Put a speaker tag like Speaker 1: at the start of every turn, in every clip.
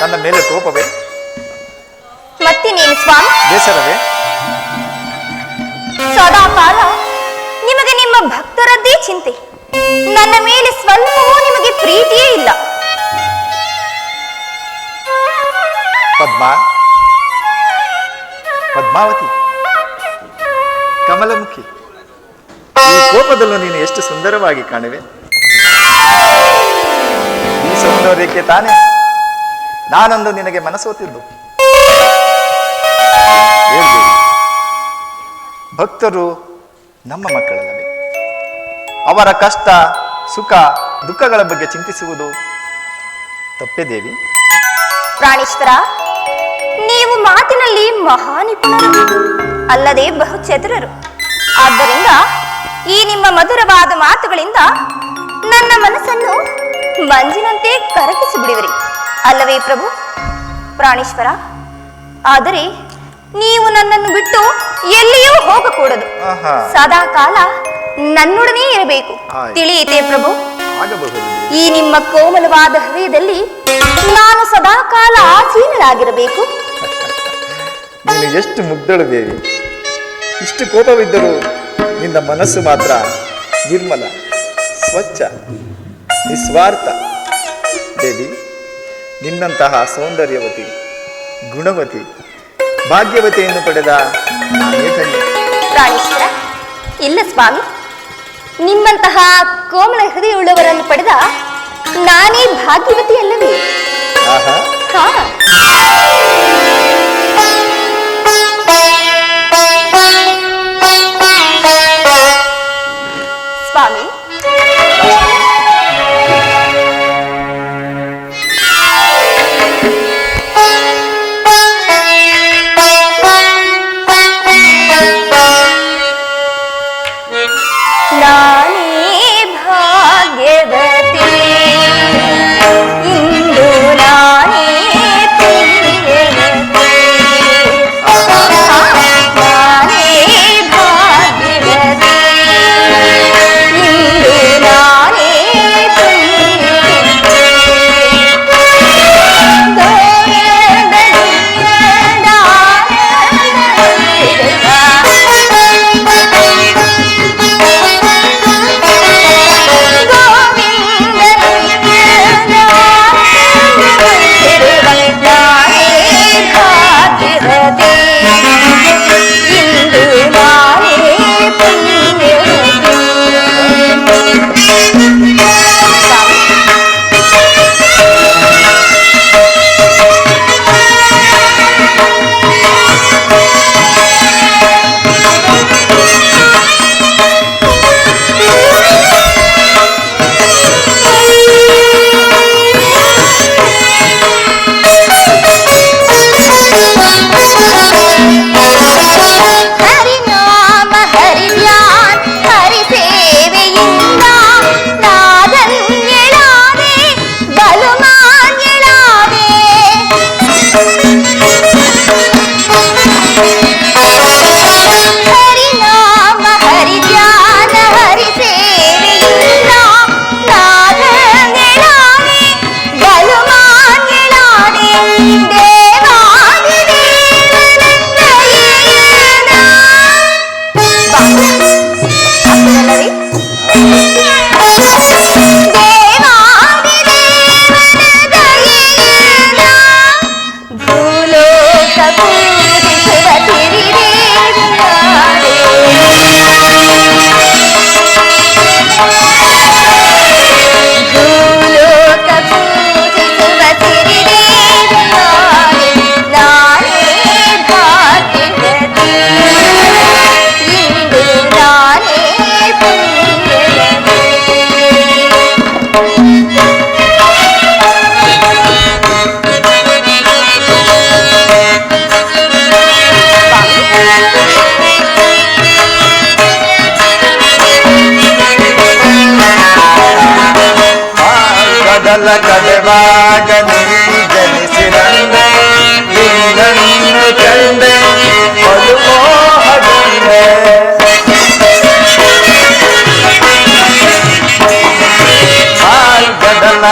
Speaker 1: ನನ್ನ
Speaker 2: ಮೇಲೆ
Speaker 3: ಕೋಪವೇ?
Speaker 2: ಮತ್ತಿನೇನು ಸ್ವಾಮಿ?
Speaker 3: ಬೇಸರವೇ?
Speaker 2: ಸದಾ ಕಾಲ ನಿಮಗೆ ನಿಮ್ಮ ಭಕ್ತರದ್ದೇ ಚಿಂತೆ. ನನ್ನ ಮೇಲೆ ಸ್ವಲ್ಪವೂ ನಿಮಗೆ ಪ್ರೀತಿಯೇ ಇಲ್ಲ.
Speaker 3: ಪದ್ಮ? ಪದ್ಮಾವತಿ? ಕಮಲಮುಖಿ? ಈ ಕೋಪದಲ್ಲೂ ನೀನು ಎಷ್ಟು ಸುಂದರವಾಗಿ ಕಾಣುವೆ. ಈ ಸೌಂದರ್ಯಕ್ಕೆ ತಾನೇ ನಾನೊಂದು ನಿನಗೆ ಮನಸೋತಿದ್ದು ಭಕ್ತರು ನಮ್ಮ ಮಕ್ಕಳಲ್ಲವೇ. ಅವರ ಕಷ್ಟ, ಸುಖ, ದುಃಖಗಳ ಬಗ್ಗೆ ಚಿಂತಿಸುವುದು ತಪ್ಪೇ ದೇವಿ.
Speaker 2: ಪ್ರಾಣೇಶ್ವರ ನೀವು ಮಾತಿನಲ್ಲಿ ಮಹಾ ನಿಪುಣರು ಅಲ್ಲದೆ ಬಹು ಚತುರರು. ಆದ್ದರಿಂದ ಈ ನಿಮ್ಮ ಮಧುರವಾದ ಮಾತುಗಳಿಂದ ನನ್ನ ಮನಸ್ಸನ್ನು ಮಂಜಿನಂತೆ ಕರಗಿಸಿ ಬಿಡುವಿರಿ. ಅಲ್ಲವೇ ಪ್ರಭು? ಪ್ರಾಣೇಶ್ವರ ಆದರೆ ನೀವು ನನ್ನನ್ನು ಬಿಟ್ಟು ಎಲ್ಲಿಯೂ ಹೋಗಕೂಡದು. ಸದಾ ಕಾಲ ನನ್ನೊಡನೆ ಇರಬೇಕು.
Speaker 3: ತಿಳಿಯಿತೇ
Speaker 2: ತಿಳಿಯಿತೆ ಪ್ರಭು? ಈ ನಿಮ್ಮ ಕೋಮಲವಾದ ಹೃದಯದಲ್ಲಿ ನಾನು ಸದಾ ಕಾಲ ಆಸೀನರಾಗಿರಬೇಕು.
Speaker 3: ನೀನು ಎಷ್ಟು ಮುಗ್ಧಳು ದೇವಿ ಇಷ್ಟು ಕೋಪವಿದ್ದರೂ ನಿನ್ನ ಮನಸ್ಸು ಮಾತ್ರ ನಿರ್ಮಲ ಸ್ವಚ್ಛ ನಿಸ್ವಾರ್ಥ. ದೇವಿ ನಿನ್ನಂತಹ ಸೌಂದರ್ಯವತಿ ಗುಣವತಿ ಭಾಗ್ಯವತಿಯನ್ನು ಪಡೆದ
Speaker 2: ಪ್ರಾಣೇಶ್ವರ ಇಲ್ಲ ಸ್ವಾಮಿ. ನಿಮ್ಮಂತಹ ಕೋಮಲ ಹೃದಯವುಳ್ಳವರನ್ನು ಪಡೆದ ನಾನೇ ಭಾಗ್ಯವತಿ ಅಲ್ಲವೇ
Speaker 3: ಆಹಾ.
Speaker 2: ಹಾ.
Speaker 3: ಕಡಲ ಕಡೆವಾಗ ನೀ ಜನಿಸಿದಂದೆ ನಿನ್ನನ್ನು ಕಂಡೆ ಬಲು ಮೋಹಗೊಂಡೆ ಮಾರ್ಗದಲ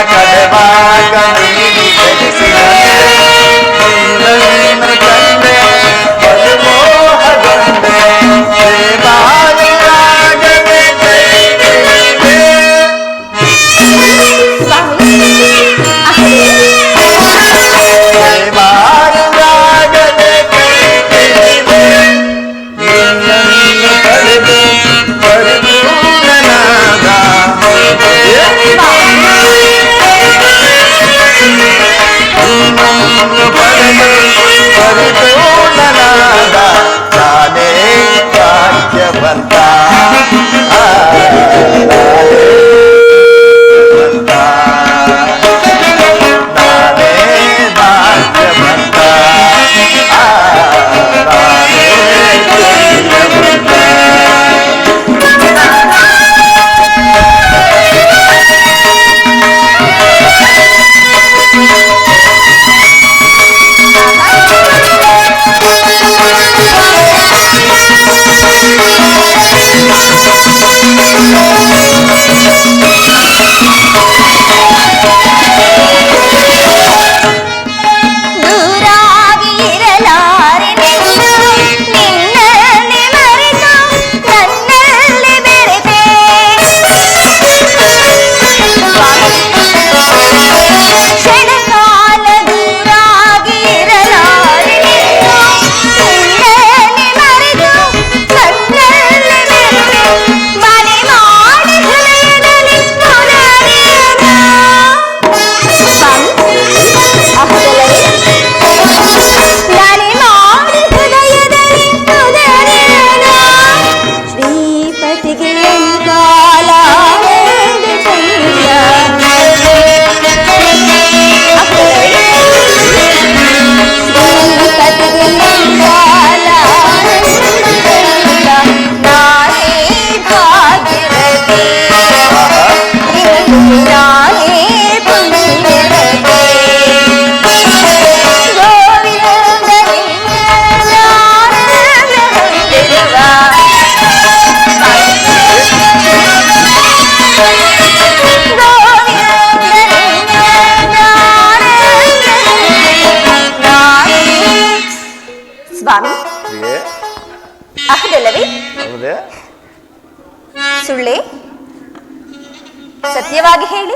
Speaker 2: ಸತ್ಯವಾಗಿ ಹೇಳಿ.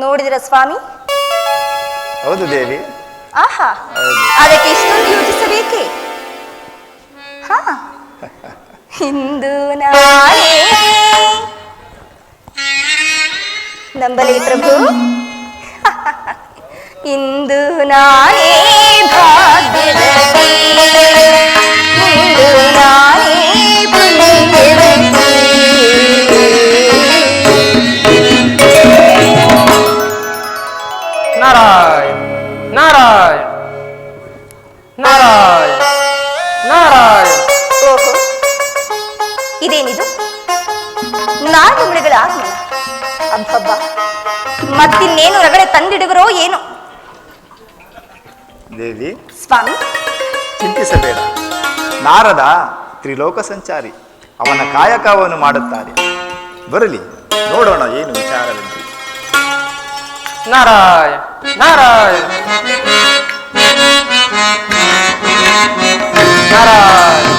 Speaker 2: ನೋಡಿದಿರ ಸ್ವಾಮಿ?
Speaker 3: ಹೌದು ದೇವಿ.
Speaker 2: ಆಹಾ. ಅದಕ್ಕೆ ಇಷ್ಟೊಂದು ಯೋಚಿಸಬೇಕೆ? ಹಾ. ಇಂದು ನಾನೇ ನಂಬಲಿ ಪ್ರಭು. ಇಂದು ನಾನೇ ಭಾಗ್ಯ ಇಂದು ನಾನೇ ಪುಣ್ಯವತಿ ತಂದಿಡುವರೋ ಏನು?
Speaker 3: ದೇವಿ
Speaker 2: ಸ್ವಾಮಿ.
Speaker 3: ಚಿಂತಿಸಬೇಡ. ನಾರದ ತ್ರಿಲೋಕ ಸಂಚಾರಿ ಅವನ ಕಾಯಕವನ್ನು ಮಾಡುತ್ತಾರೆ. ಬರಲಿ ನೋಡೋಣ ಏನು ವಿಚಾರವೆಂದು.
Speaker 1: ನಾರಾಯ ನಾರಾಯ ನಾರಾಯ ನಾರಾಯಣ.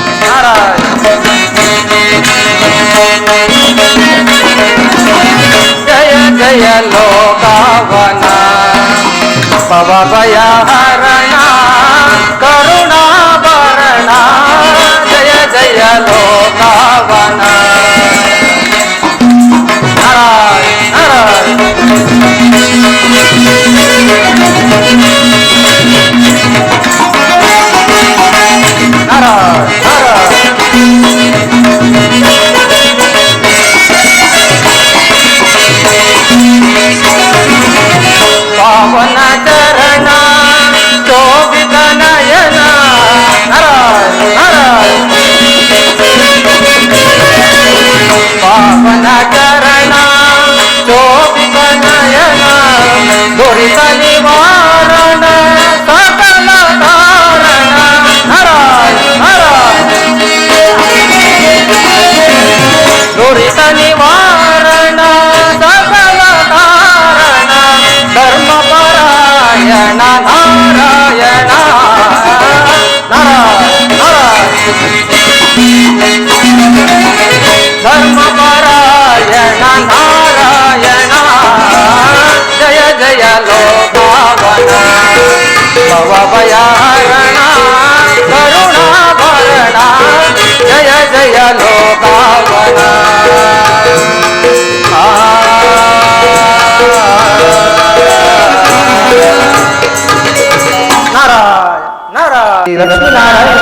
Speaker 1: ನಾರಾಯಣ ಲಕ್ಷ್ಮೀನಾರಾಯಣ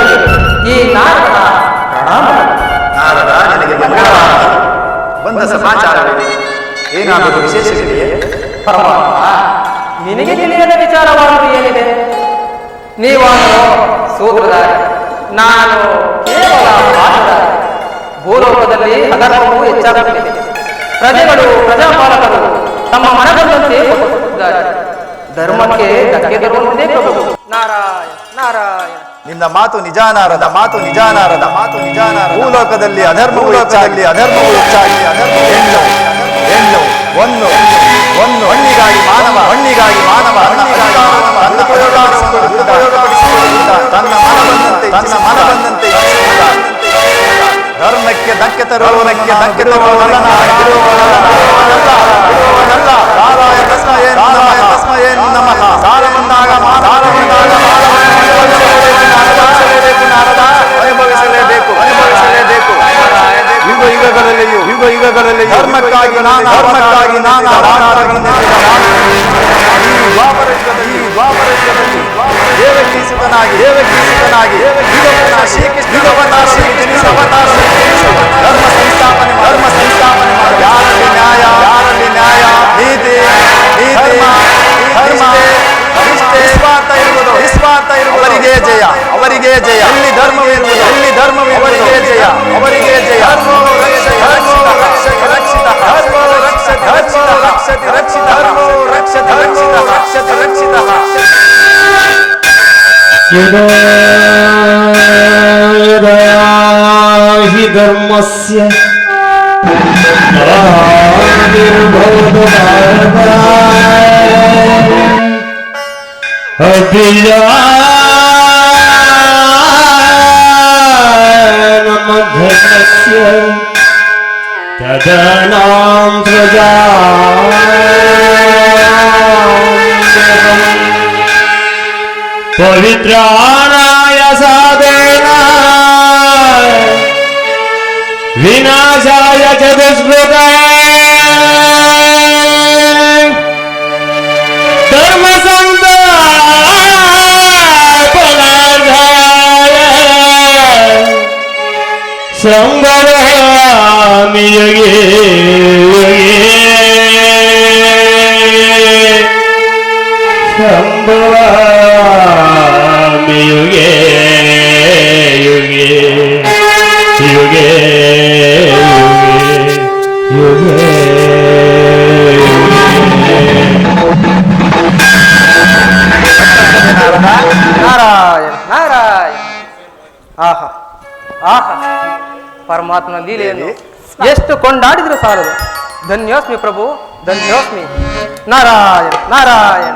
Speaker 1: ಈ ನಾರಾಯಣ ಪ್ರಣಾಮ
Speaker 3: ನಾರದ ನಿನಗೆ ಮಂಗಳವಾಗಲಿ ಬಂದ ಸಮಾಚಾರವೇನು ಏನಾದರೂ ವಿಶೇಷವಿದೆಯೇ
Speaker 1: ಪರಮಾತ್ಮ ನಿನಗೆ ತಿಳಿಯದ ವಿಚಾರವಾದರೂ ಏನಿದೆ ನೀವು ಸೂತ್ರಧಾರಿ ನಾನು ಕೇವಲ ಪಾತ್ರಧಾರಿ ಭೂಲೋಕದಲ್ಲಿ ಅಧರ್ಮವು ಹೆಚ್ಚಾಗುತ್ತಿದೆ ಪ್ರಜೆಗಳು, ಪ್ರಜಾಪಾಲಕರು ತಮ್ಮ ಮನಬಂದಂತೆ ವರ್ತಿಸುತ್ತಿದ್ದಾರೆ ಧರ್ಮಕ್ಕೆ ಧಕ್ಕೆ ತರುವಂತೆ ಪ್ರಭು. ನಾರಾಯಣ ನಾರಾಯಣ.
Speaker 3: ನಿನ್ನ ಮಾತು ನಿಜಾನಾರದ ಮಾತು ನಿಜಾನಾರದ ಮಾತು ನಿಜಾನ ಭೂಲೋಕದಲ್ಲಿ ಅಧರ್ಮ ಹೆಚ್ಚಾಗಲಿ ಅಧರ್ಮವು ಹೆಚ್ಚಾಗಿ ಅಧರ್ಮ ಹೆಣ್ಣು ಹೆಣ್ಣು ಒಂದು ಒಂದು ಹಣ್ಣಿಗಾಗಿ ಮಾನವ ಹಣ್ಣಿಗಾಗಿ ಮಾನವ ಹಣ್ಣಿಗಾಗಿ ಮಾನವ. ಅನ್ನ ಉಪಯೋಗಿಸಿಕೊಳ್ಳುತ್ತಾ, ತನ್ನ ಮನ ಬಂದಂತೆ ತನ್ನ ಮನ ಬಂದಂತೆ ಇಚ್ಛಿಸುತ್ತಾ, ಧರ್ಮಕ್ಕೆ ಧಕ್ಕೆ ತರುವವನಕ್ಕೆ ಧಕ್ಕೆ ಬಿಡುವವನಲ್ಲ. ನಾರಾಯ ತಸ್ಮಯೇ ನಾರಾಯ ತಸ್ಮಯೇ ನಮಃ ಸಾಲ ಬಂದಾಗ ಸಾಲ ಬಂದಾಗ ಅನುಭವಿಸಲೇಬೇಕು ಅನುಭವಿಸಲೇಬೇಕು ಅನುಭವಿಸಲೇಬೇಕು ಯುಗ ಯುಗಗಳಲ್ಲಿಯೂ ಯುಗ ಯುಗಗಳಲ್ಲಿಯೂ ಧರ್ಮಕ್ಕಾಗಿ ನಾನು ಧರ್ಮಕ್ಕಾಗಿ ನಾನು ದ್ವಾಪರಯುಗದಲ್ಲಿ ದ್ವಾಪರಯುಗದಲ್ಲಿ ದೇವಕೀಸುತನಾಗಿ ದೇವಕೀಸುತನಾಗಿ ಯುಗವನ್ನ ಶ್ರೀಕೃಷ್ಣ ಯುಗವನ್ನ ಶ್ರೀಕೃಷ್ಣ ಅವತಾರ ಧರ್ಮ ಸಂಸ್ಥಾಪನೆ ಮಾಡಿ- ಧರ್ಮ ಸಂಸ್ಥಾಪನೆ ಮಾಡಿ ಯಾರಲ್ಲಿ ನ್ಯಾಯ ಯಾರಲ್ಲಿ ನ್ಯಾಯ ನೀತಿ ನೀತಿ ಧರ್ಮ ನಿಷ್ಠೆ, ನಿಸ್ವಾರ್ಥ ಇರುವುದು ನಿಸ್ವಾರ್ಥ ಇರುವುದು ಅವರಿಗೆ ಜಯ ಅವರಿಗೆ ಜಯ ಎಲ್ಲಿ ಧರ್ಮವಿರುವುದು ಎಲ್ಲಿ ಧರ್ಮವಿರುವುದು ಅವರಿಗೆ ಜಯ ಅವರಿಗೆ ಜಯ ಧರ್ಮೋ ರಕ್ಷತಿ ರಕ್ಷಿತ ರಕ್ಷಿತ ಧರ್ಮೋ ರಕ್ಷತಿ ರಕ್ಷಿತ ರಕ್ಷತಿ ರಕ್ಷಿತ ಧರ್ಮೋ ರಕ್ಷತಿ ರಕ್ಷಿತ ರಕ್ಷತಿ ರಕ್ಷಿತ
Speaker 4: धर्म से धर्मस्य अभियानमधस्य तदनां प्रजा पवित्राणाय साधेना विनाशाय च धर्मसंस्थापनार्थाय संभवामि युगे युगे युगे युगे युगे युगे
Speaker 1: ನಾರಾಯಣ ನಾರಾಯಣ ಆಹಾ ಆಹಾ ಪರಮಾತ್ಮನ ಲೀಲೆಯನ್ನು ಎಷ್ಟು ಕೊಂಡಾಡಿದ್ರು ಸಾಲದು ಧನ್ಯೋಸ್ಮಿ ಪ್ರಭು ಧನ್ಯೋಸ್ಮಿ ನಾರಾಯಣ ನಾರಾಯಣ ನಾರಾಯಣ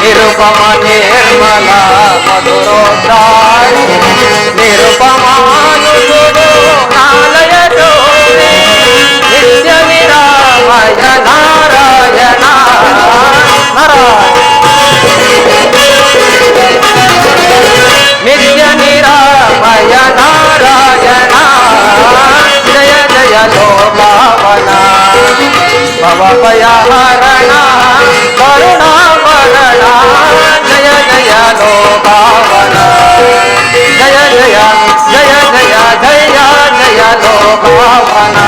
Speaker 1: నిరుపమ నిర్మల మధురోద్రాయ నిరుపమానుడు నాలయడు నిత్య విరామయ నారాయణ నిత్య నిరామయ నారాయణ జయ జయ లోకా భవభయహరణ కరుణావరణ జయ జయ లోకావన జయ జయ జయ జయ జయ జయ లోకావన